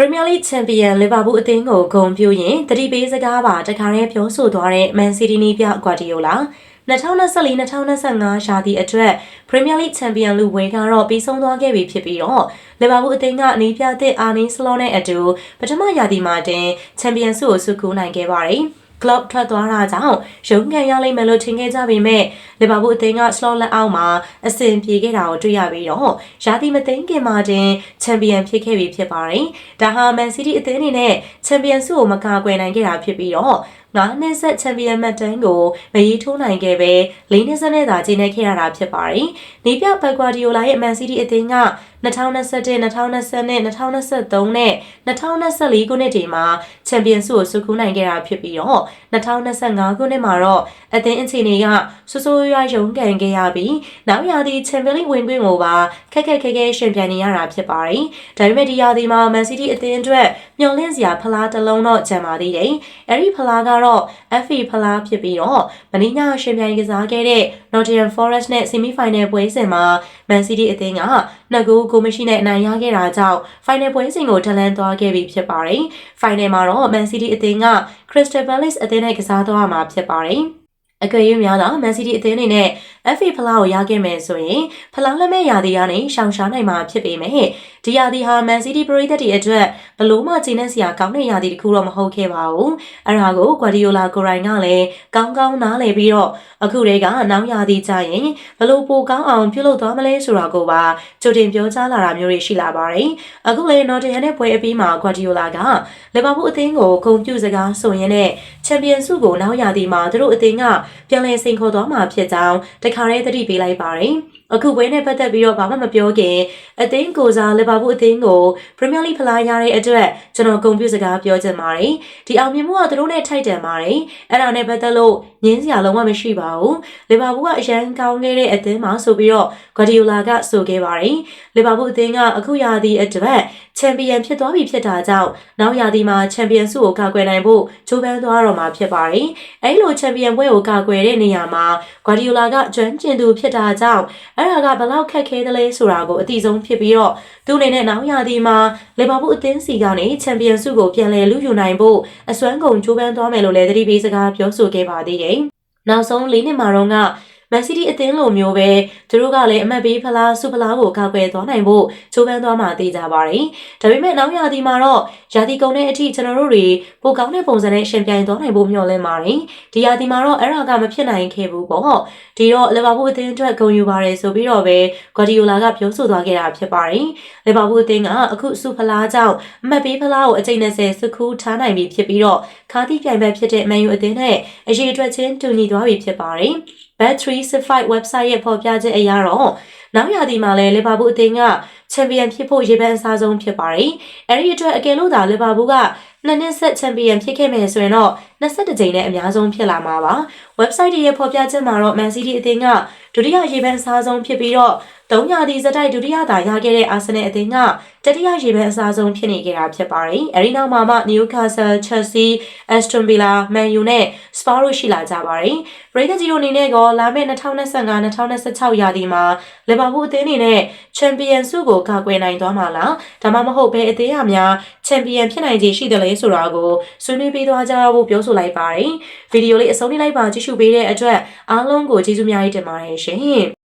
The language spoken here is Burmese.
Premier League Champion Liverpool အသင်းကိုဂုဏ်ပြုရင်တတိပေးစကားပါတခါတည်းပြောဆိုသွားတဲ့ Man City နီးပြ Guardiola 2024-2025ရာသီအတွက် Premier League Champion လူဝဲကတော့ပြီးဆုံးသွားခဲ့ပြီဖြစ်ပြီးတော့ Liverpool အသင်းကအနီးပြသစ်အာနီစလောနဲ့အတူပထမရာသီမှာတင် Champions ဆုကိုစုကူးနိုင်ခဲ့ပါတယ်။ club ထွက်သွားတာကြောင့်ရုံးကန်ရလိမ့်မယ်လို့ထင်ခဲ့ကြပေမဲ့ လီဗာပူးအသင်းက slot လက်အောက်မှာအဆင်ပြေခဲ့တာကိုတွေ့ရပြီးတော့ရာသီမသိမ်းခင်မှာတင်ချန်ပီယံဖြစ်ခဲ့ပြီဖြစ်ပါတယ်။ဒါဟာမန်စီးတီးအသင်းအနေနဲ့ချန်ပီယံဆုကိုမကာကွယ်နိုင်ခဲ့တာဖြစ်ပြီးတော့ငါးနှစ်ဆက်ချန်ပီယံမတ်တန်းကိုမရေးထိုးနိုင်ခဲ့ပဲလေးနှစ်ဆက်နဲ့သာကျင်းနေခဲ့ရတာဖြစ်ပါတယ်။နေပြဘက်ကွာဒီယိုလာရဲ့မန်စီးတီးအသင်းက2021 2022 2023နဲ့2024ခုနှစ်တွေမှာချန်ပီယံဆုကိုစုခုနိုင်ခဲ့တာဖြစ်ပြီးတော့2025ခုနှစ်မှာတော့အသင်းအခြေအနေကဆိုးဆိုးရွားရုန်းကန်ခဲ့ရပြီးနောက်ရာသီချန်ပီယံလိဝင်ခွင့်ကိုပါခက်ခက်ခဲခဲရှင်ပြိုင်နေရတာဖြစ်ပါတယ်။ဒါပေမဲ့ဒီရာသီမှာမန်စီးတီးအသင်းအတွက်မျှော်လင့်စရာဖလားတစ်လုံးတော့ကျန်ပါသေးတယ်။အဲဒီဖလားကတော့ FA ဖလားဖြစ်ပြီးတော့မင်းညာရှင်ပြိုင်ကစားခဲ့တဲ့ Nottingham Forest နဲ့ semi-final ပွဲစဉ်မှာ Man City အသင်းကနှစ်ဂိုးကိုမရှိနဲ့အနိုင်ရခဲ့တာကြောင့် final ပွဲစဉ်ကိုထလန်းသွားခဲ့ပြီဖြစ်ပါတယ်။ final မှာတော့ Man City အသင်းက Crystal Palace အသင်းနဲ့ကစားသွားမှာဖြစ်ပါတယ်။ အကယ်၍များသောမန်စီးတီးအသင်းအနေနဲ့ FA ဖလားကိုရခဲ့မယ်ဆိုရင်ဖလားလက်မဲ့ရာသီကနေရှောင်ရှားနိုင်မှာဖြစ်ပေမဲ့ဒီရာသီဟာမန်စီးတီးပရိသတ်တွေအတွက်ဘလို့မှကျင်းနေစရာကောင်းတဲ့ရာသီတစ်ခုတော့မဟုတ်ခဲ့ပါဘူး။အဲဒါကိုဂွာဒီယိုလာကိုရိုင်ကလည်းကောင်းကောင်းနားလည်ပြီးတော့အခုတည်းကနောက်ရာသီကျရင်ဘလို့ပိုကောင်းအောင်ပြုလုပ်သွားမလဲဆိုတာကိုပါကြိုတင်ပြောကြားလာတာမျိုးတွေရှိလာပါတယ်။အခုလေနော်တင်ဟန်နဲ့ပွဲအပြီးမှာဂွာဒီယိုလာကလီဗာပူးအသင်းကိုဂုဏ်ပြုစကားဆိုရင်းနဲ့ချန်ပီယံဆုကိုနောက်ရာသီမှာသူတို့အသင်းကပြန်လည်စိန်ခေါ်သွားမှာဖြစ်ကြောင်းတခါတည်းသတိပေးလိုက်ပါတယ်။ အခုပွဲနဲ့ပတ်သက်ပြီးတော့ဘာမှမပြောခင်အသင်းကိုစားလီဗာပူးအသင်းကိုပရီးမီယာလိဖလားရတဲ့အတွက်ကျွန်တော်ဂုဏ်ပြုစကားပြောချင်ပါတယ်။ဒီအောင်မြင်မှုကသူတို့နဲ့ထိုက်တန်ပါတယ်။အဲ့ဒါနဲ့ပတ်သက်လို့ငင်းစရာလုံးဝမရှိပါဘူး။လီဗာပူးကအရန်ကောင်းခဲ့တဲ့အသင်းမှာဆိုပြီးတော့ဂွာဒီယိုလာကဆိုခဲ့ပါတယ်။လီဗာပူးအသင်းကအခုရာသီအတွက်ချန်ပီယံဖြစ်သွားပြီဖြစ်တာကြောင့်နောက်ရာသီမှာချန်ပီယံဆုကိုကာကွယ်နိုင်ဖို့ကြိုးပမ်းသွားတော့မှာဖြစ်ပါတယ်။အဲဒီလိုချန်ပီယံပွဲကိုကာကွယ်တဲ့နေရာမှာဂွာဒီယိုလာကကျွမ်းကျင်သူဖြစ်တာကြောင့်အဲ့ဒါကဘလောက်ခက်ခဲသလဲဆိုတာကိုအတိဆုံးဖြစ်ပြီးတော့သူအနေနဲ့နောက်ရာသီမှာလီဗာပူးအသင်းစီကနေချန်ပီယံဆုကိုပြန်လည်လူယူနိုင်ဖို့အစွမ်းကုန်ကြိုးပမ်းသွားမယ်လို့လည်းသတိပေးစကားပြောဆိုခဲ့ပါသေးတယ်။နောက်ဆုံး၄နှစ်မှာတော့ မန်စီးတီးအသင်းလိုမျိုးပဲသူတို့ကလည်းအမတ်ပေးဖလားစုဖလားကိုကာကွယ်သွားနိုင်ဖို့ချိုးပန်းသွားမှသိကြပါတယ်။ဒါပေမဲ့နောက်ရာသီမှာတော့ရာသီကုန်တဲ့အထိကျွန်တော်တို့တွေပိုကောင်းတဲ့ပုံစံနဲ့ရှင်ပြိုင်သွားနိုင်ဖို့မျှော်လင့်ပါတယ်။ဒီရာသီမှာတော့အဲ့ဒါကမဖြစ်နိုင်ခဲ့ဘူးပေါ့။ဒီတော့လီဗာပူးအသင်းအတွက်ဂုဏ်ယူပါတယ်ဆိုပြီးတော့ပဲဂွာဒီယိုလာကပြောဆိုသွားခဲ့တာဖြစ်ပါတယ်။လီဗာပူးအသင်းကအခုစုဖလားကြောင့်အမတ်ပေးဖလားကိုအကျိန်20စကူးထားနိုင်ပြီဖြစ်ပြီးတော့ခါးသီးပြိုင်ဘက်ဖြစ်တဲ့မန်ယူအသင်းနဲ့အရေးအတွက်ချင်းတူညီသွားပြီဖြစ်ပါတယ်။ Bet365 website ရဲ့ဖော်ပြချက်အရတော့နောက်ရာသီမှာလည်းလီဗာပူးအသင်းကချန်ပီယံဖြစ်ဖို့ရေပန်းအစားဆုံးဖြစ်ပါတယ်။အဲဒီအတွက်အကယ်လို့သာလီဗာပူးကနှစ်နှစ်ဆက်ချန်ပီယံဖြစ်ခဲ့မယ်ဆိုရင်တော့22ကြိမ်နဲ့အများဆုံးဖြစ်လာမှာပါ။ website ရဲ့ဖော်ပြချက်မှာတော့ Man City အသင်းကဒုတိယရေပန်းအစားဆုံးဖြစ်ပြီးတော့ သုံးရာသီစတိုက်ဒုတိယသာရခဲ့တဲ့အာဆင်နယ်အသင်းကတတိယရေပန်းအစားဆုံးဖြစ်နေခဲ့တာဖြစ်ပါတယ်။အဲဒီနောက်မှာမှ Newcastle, Chelsea, Aston Villa, Man U နဲ့ Spurs တို့ရှိလာကြပါတယ်။ပရိသတ်ကြီးတို့အနေနဲ့ကလာမယ့်2025-2026ရာသီမှာလီဗာပူးအသင်းအနေနဲ့ချန်ပီယံဆုကိုကာကွယ်နိုင်သွားမှာလား။ဒါမှမဟုတ်ဘယ်အသင်းအများချန်ပီယံဖြစ်နိုင်ခြေရှိတယ်လဲဆိုတာကိုဆွေးနွေးပေးသွားကြဖို့ပြောဆိုလိုက်ပါတယ်။ဗီဒီယိုလေးအဆုံးထိလိုက်ပါကြည့်ရှုပေးတဲ့အတွက်အားလုံးကိုကျေးဇူးများကြီးတင်ပါတယ်ရှင်။